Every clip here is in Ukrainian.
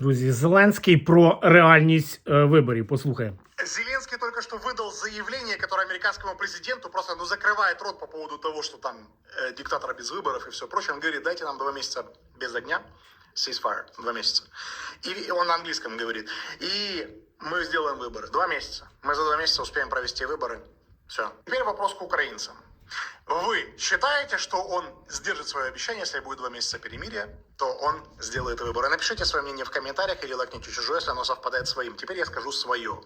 Друзі, Зеленський про реальність е, виборів. Послухаємо. Зеленский только что выдал заявление, которое американскому президенту просто ну, закрывает рот по поводу того, что там э, диктатор без выборов и все прочее. Он говорит, дайте нам два месяца без огня, ceasefire, два месяца. И он на английском говорит. И мы сделаем выборы. Два месяца. Мы за два месяца успеем провести выборы. Все. Теперь вопрос к украинцам. Вы считаете, что он сдержит свое обещание, если будет два месяца перемирия, то он сделает выборы? Напишите свое мнение в комментариях или лайкните чужое, если оно совпадает с своим. Теперь я скажу свое.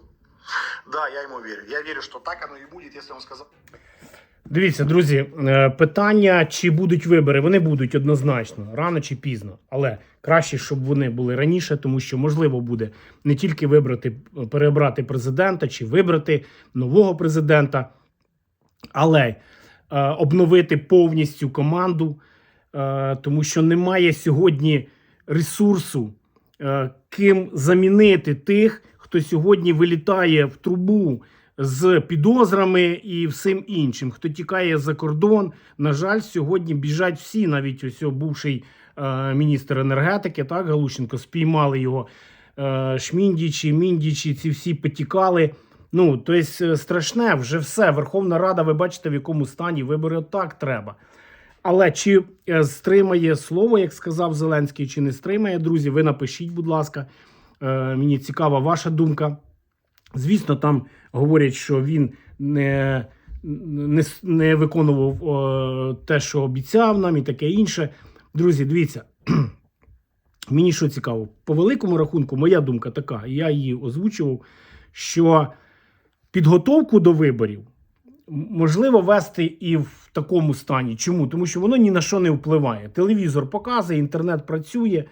Да, я ему верю. Я верю, что так оно и будет, если он сказал. Дивіться, друзі, е, питання, чи будуть вибори, вони будуть однозначно, рано чи пізно. Але краще, щоб вони були раніше, тому що можливо буде не тільки вибрати, переобрати президента чи вибрати нового президента, але е, обновити повністю команду, е, тому що немає сьогодні ресурсу, е, ким замінити тих, хто сьогодні вилітає в трубу з підозрами і всім іншим, хто тікає за кордон. На жаль, сьогодні біжать всі, навіть ось бувший е, міністр енергетики, так Галущенко, спіймали його е, Шміндічі, Міндічі, ці всі потікали. Ну, тобто, страшне, вже все. Верховна Рада, ви бачите, в якому стані вибори отак треба. Але чи е, стримає слово, як сказав Зеленський, чи не стримає, друзі, ви напишіть, будь ласка. Е, мені цікава ваша думка. Звісно, там говорять, що він не, не, не виконував е, те, що обіцяв нам, і таке інше. Друзі, дивіться. Мені що цікаво, по великому рахунку, моя думка така, я її озвучував, що підготовку до виборів можливо вести і в такому стані. Чому? Тому що воно ні на що не впливає. Телевізор показує, інтернет працює.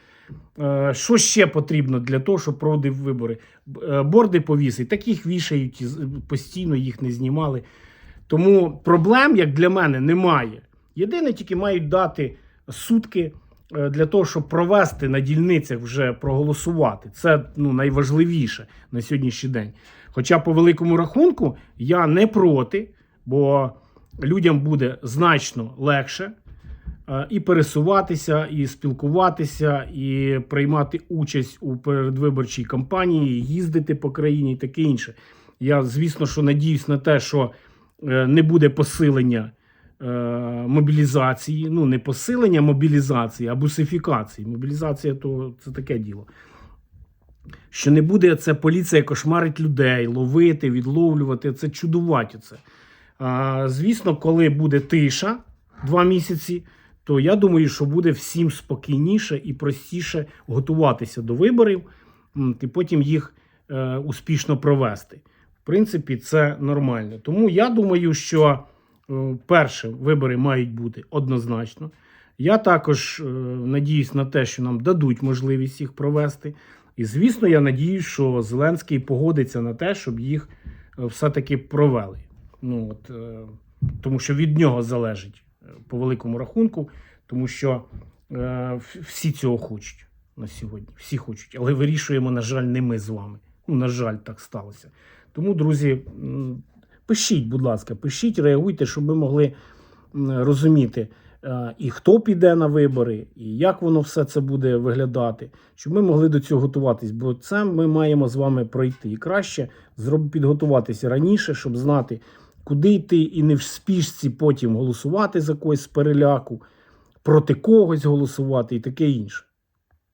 Е, Що ще потрібно для того, щоб проводив вибори? Е, Борди повісить, таких вішають постійно їх не знімали. Тому проблем, як для мене, немає. Єдине, тільки мають дати сутки для того, щоб провести на дільницях вже проголосувати. Це ну, найважливіше на сьогоднішній день. Хоча, по великому рахунку, я не проти, бо людям буде значно легше е, і пересуватися, і спілкуватися, і приймати участь у передвиборчій кампанії, їздити по країні і таке інше. Я, звісно, що надіюсь на те, що е, не буде посилення е, мобілізації. Ну, не посилення мобілізації, а бусифікації. Мобілізація то це таке діло. Що не буде це поліція кошмарить людей, ловити, відловлювати, це чудувати це. А, звісно, коли буде тиша два місяці, то я думаю, що буде всім спокійніше і простіше готуватися до виборів і потім їх е, успішно провести. В принципі, це нормально. Тому я думаю, що е, перше, вибори мають бути однозначно. Я також е, надіюсь на те, що нам дадуть можливість їх провести. І, звісно, я надіюсь, що Зеленський погодиться на те, щоб їх е, все-таки провели. Ну, от, е, тому що від нього залежить е, по великому рахунку, тому що е, всі цього хочуть на сьогодні. Всі хочуть, але вирішуємо, на жаль, не ми з вами. Ну, на жаль, так сталося. Тому, друзі, пишіть, будь ласка, пишіть, реагуйте, щоб ми могли розуміти, е, і хто піде на вибори, і як воно все це буде виглядати, щоб ми могли до цього готуватись. Бо це ми маємо з вами пройти. І краще підготуватися раніше, щоб знати, куди йти, і не в спішці потім голосувати за когось з переляку, проти когось голосувати і таке інше.